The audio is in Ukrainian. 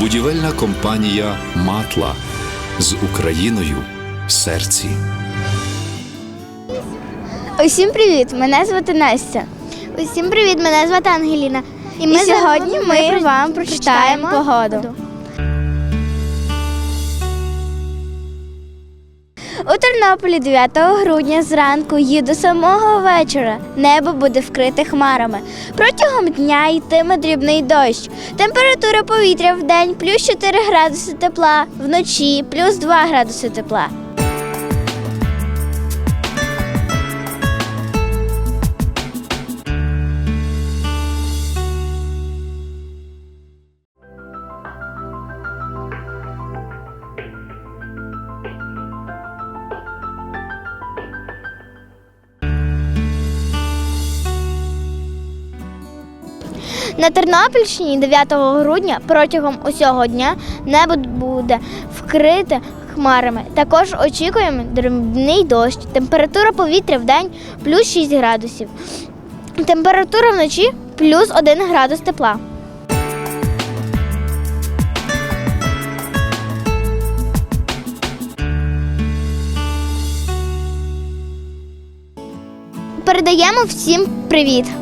Будівельна компанія Матла з Україною в серці. Усім привіт! Мене звати Настя. Усім привіт! Мене звати Ангеліна. І, сьогодні ми вам прочитаємо погоду. У Тернополі 9 грудня зранку і до самого вечора небо буде вкрите хмарами. Протягом дня йтиме дрібний дощ. Температура повітря в день плюс 4 градуси тепла, вночі плюс 2 градуси тепла. На Тернопільщині 9 грудня протягом усього дня небо буде вкрите хмарами. Також очікуємо дрібний дощ. Температура повітря в день плюс 6 градусів. Температура вночі плюс 1 градус тепла. Передаємо всім привіт!